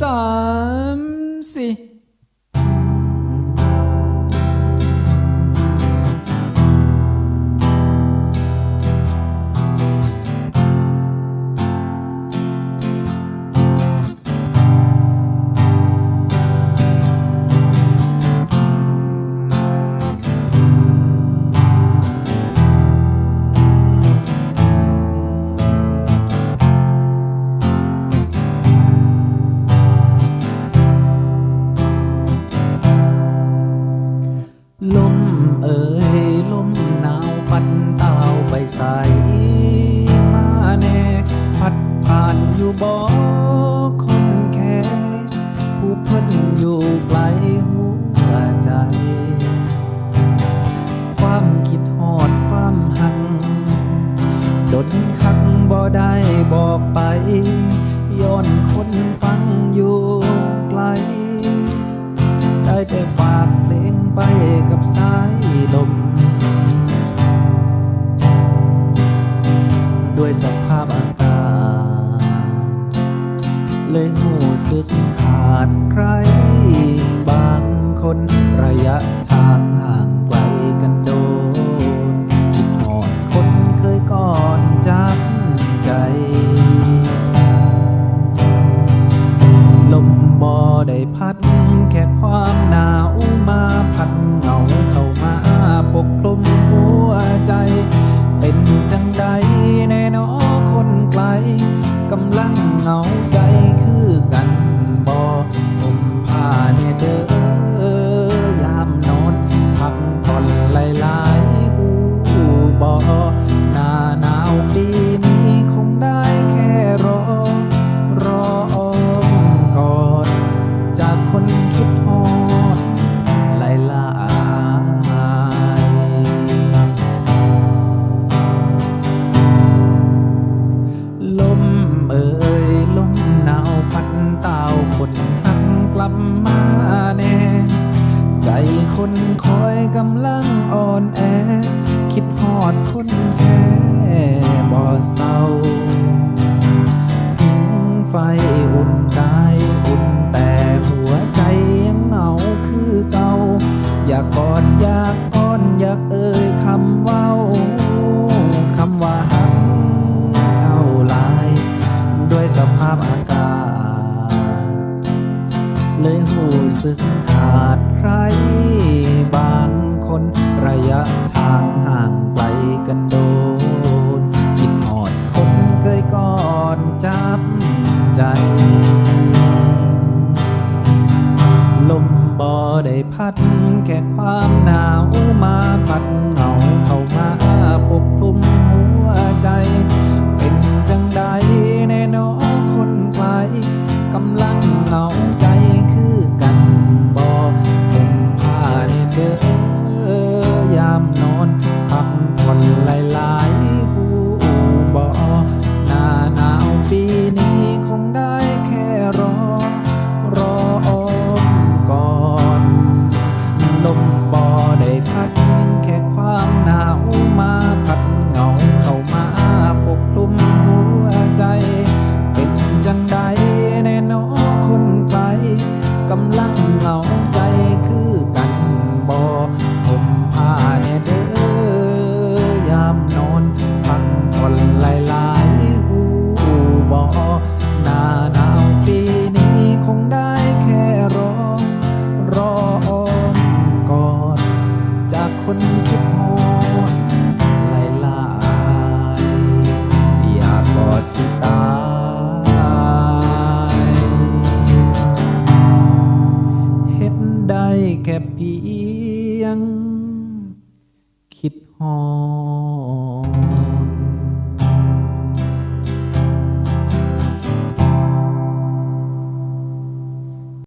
สามสี่ อยู่ไกลหัวใจ ความคิดหอดความหังดนคังบ่ได้บอกไป ย้อนคนฟังอยู่ไกล ได้แต่ฝาก เลยหูสึกขาดใคร บางคนระยะทางห่างไกลกันโดนคิดหอดคนเคยก่อนจับใจ ลมบ่ได้พัดแค่ความหนาวมาพัดเหงาเข้ามาปกคลุมหัวใจ เป็นจังใดแน่นอคนไกลกำลังเหงา คนคอยกำลังอ่อนแอ คิดฮอดคนแค่บ่เศร้าผิงไฟอุ่นกายอุ่นแต่หัวใจยังเหงาคือเก่า อยากกอดอยากอ้อนอยากเอ่ยคำเว้าคำว่าหักเจ้าลาย ด้วยสภาพอากาศ เลยหูสึกขาดใคร ใจ ลมบ่ได้พัดแค่ความหนาว คนคิดโหดหลายลายอยากกอดสิตายเห็นได้แค่เพียง คิดหอด